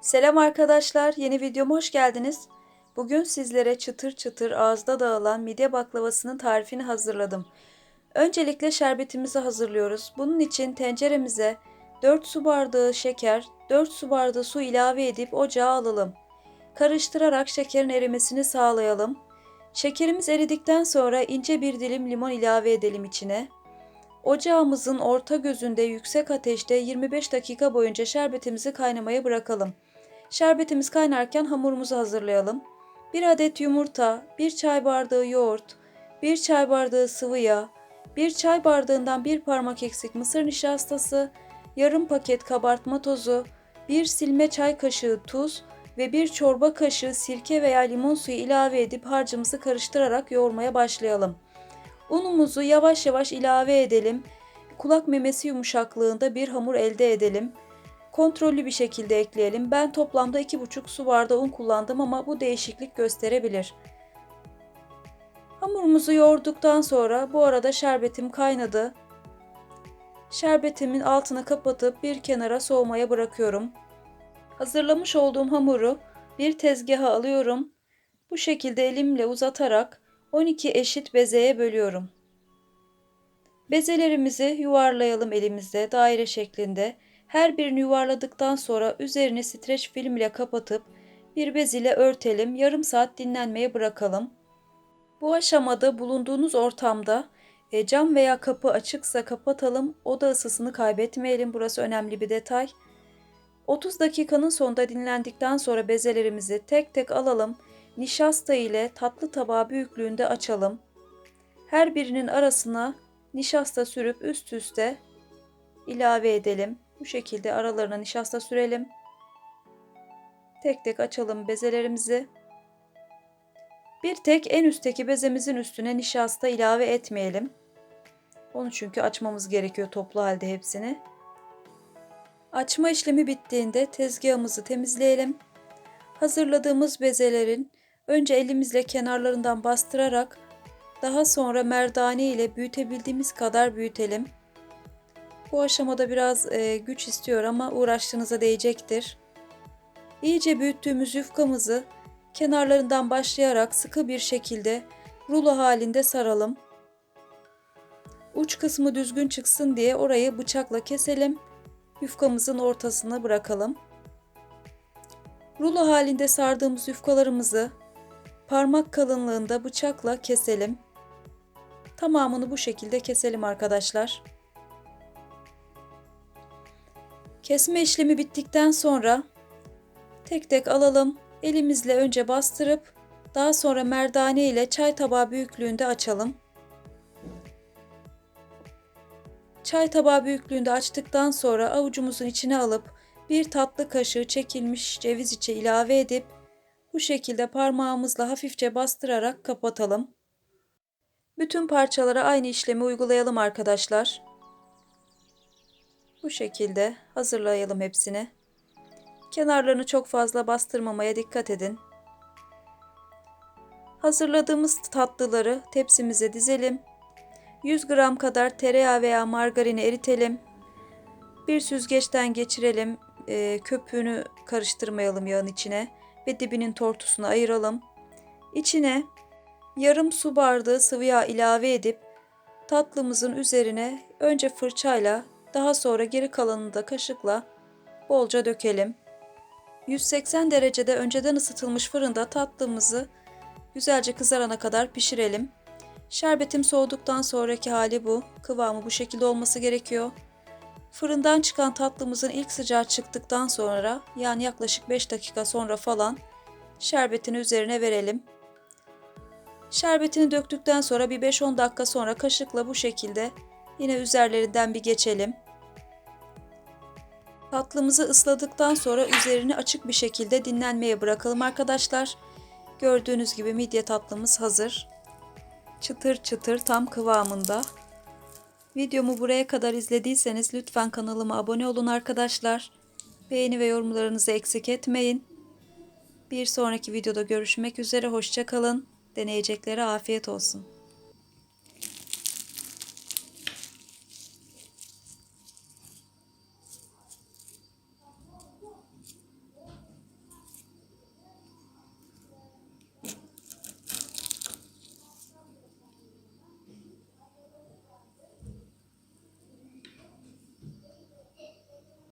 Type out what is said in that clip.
Selam arkadaşlar, yeni videoma hoş geldiniz. Bugün sizlere çıtır çıtır ağızda dağılan midye baklavasının tarifini hazırladım. Öncelikle şerbetimizi hazırlıyoruz. Bunun için tenceremize 4 su bardağı şeker, 4 su bardağı su ilave edip ocağa alalım. Karıştırarak şekerin erimesini sağlayalım. Şekerimiz eridikten sonra ince bir dilim limon ilave edelim içine. Ocağımızın orta gözünde yüksek ateşte 25 dakika boyunca şerbetimizi kaynamaya bırakalım. Şerbetimiz kaynarken hamurumuzu hazırlayalım. 1 adet yumurta, 1 çay bardağı yoğurt, 1 çay bardağı sıvı yağ, 1 çay bardağından 1 parmak eksik mısır nişastası, yarım paket kabartma tozu, 1 silme çay kaşığı tuz ve 1 çorba kaşığı sirke veya limon suyu ilave edip harcımızı karıştırarak yoğurmaya başlayalım. Unumuzu yavaş yavaş ilave edelim. Kulak memesi yumuşaklığında bir hamur elde edelim. Kontrollü bir şekilde ekleyelim. Ben toplamda 2,5 su bardağı un kullandım ama bu değişiklik gösterebilir. Hamurumuzu yoğurduktan sonra bu arada şerbetim kaynadı. Şerbetimin altını kapatıp bir kenara soğumaya bırakıyorum. Hazırlamış olduğum hamuru bir tezgaha alıyorum. Bu şekilde elimle uzatarak 12 eşit bezeye bölüyorum. Bezelerimizi yuvarlayalım elimizde daire şeklinde. Her birini yuvarladıktan sonra üzerini streç film ile kapatıp bir bez ile örtelim. Yarım saat dinlenmeye bırakalım. Bu aşamada bulunduğunuz ortamda e, cam veya kapı açıksa kapatalım. Oda ısısını kaybetmeyelim. Burası önemli bir detay. 30 dakikanın sonunda dinlendikten sonra bezelerimizi tek tek alalım. Nişasta ile tatlı tabağı büyüklüğünde açalım. Her birinin arasına nişasta sürüp üst üste ilave edelim. Bu şekilde aralarına nişasta sürelim. Tek tek açalım bezelerimizi. Bir tek en üstteki bezemizin üstüne nişasta ilave etmeyelim. Onu çünkü açmamız gerekiyor toplu halde hepsini. Açma işlemi bittiğinde tezgahımızı temizleyelim. Hazırladığımız bezelerin önce elimizle kenarlarından bastırarak daha sonra merdane ile büyütebildiğimiz kadar büyütelim. Bu aşamada biraz e, güç istiyor ama uğraştığınıza değecektir. İyice büyüttüğümüz yufkamızı kenarlarından başlayarak sıkı bir şekilde rulo halinde saralım. Uç kısmı düzgün çıksın diye orayı bıçakla keselim. Yufkamızın ortasına bırakalım. Rulo halinde sardığımız yufkalarımızı parmak kalınlığında bıçakla keselim. Tamamını bu şekilde keselim arkadaşlar. Kesme işlemi bittikten sonra tek tek alalım. Elimizle önce bastırıp daha sonra merdane ile çay tabağı büyüklüğünde açalım. Çay tabağı büyüklüğünde açtıktan sonra avucumuzun içine alıp bir tatlı kaşığı çekilmiş ceviz içi ilave edip bu şekilde parmağımızla hafifçe bastırarak kapatalım. Bütün parçalara aynı işlemi uygulayalım arkadaşlar. Bu şekilde hazırlayalım hepsini. Kenarlarını çok fazla bastırmamaya dikkat edin. Hazırladığımız tatlıları tepsimize dizelim. 100 gram kadar tereyağı veya margarini eritelim. Bir süzgeçten geçirelim. E, köpüğünü karıştırmayalım yağın içine ve dibinin tortusunu ayıralım. İçine yarım su bardağı sıvı yağ ilave edip tatlımızın üzerine önce fırçayla daha sonra geri kalanını da kaşıkla bolca dökelim. 180 derecede önceden ısıtılmış fırında tatlımızı güzelce kızarana kadar pişirelim. Şerbetim soğuduktan sonraki hali bu. Kıvamı bu şekilde olması gerekiyor. Fırından çıkan tatlımızın ilk sıcağı çıktıktan sonra yani yaklaşık 5 dakika sonra falan şerbetini üzerine verelim. Şerbetini döktükten sonra bir 5-10 dakika sonra kaşıkla bu şekilde yine üzerlerinden bir geçelim. Tatlımızı ısladıktan sonra üzerini açık bir şekilde dinlenmeye bırakalım arkadaşlar. Gördüğünüz gibi midye tatlımız hazır. Çıtır çıtır tam kıvamında. Videomu buraya kadar izlediyseniz lütfen kanalıma abone olun arkadaşlar. Beğeni ve yorumlarınızı eksik etmeyin. Bir sonraki videoda görüşmek üzere. Hoşçakalın. Deneyeceklere afiyet olsun.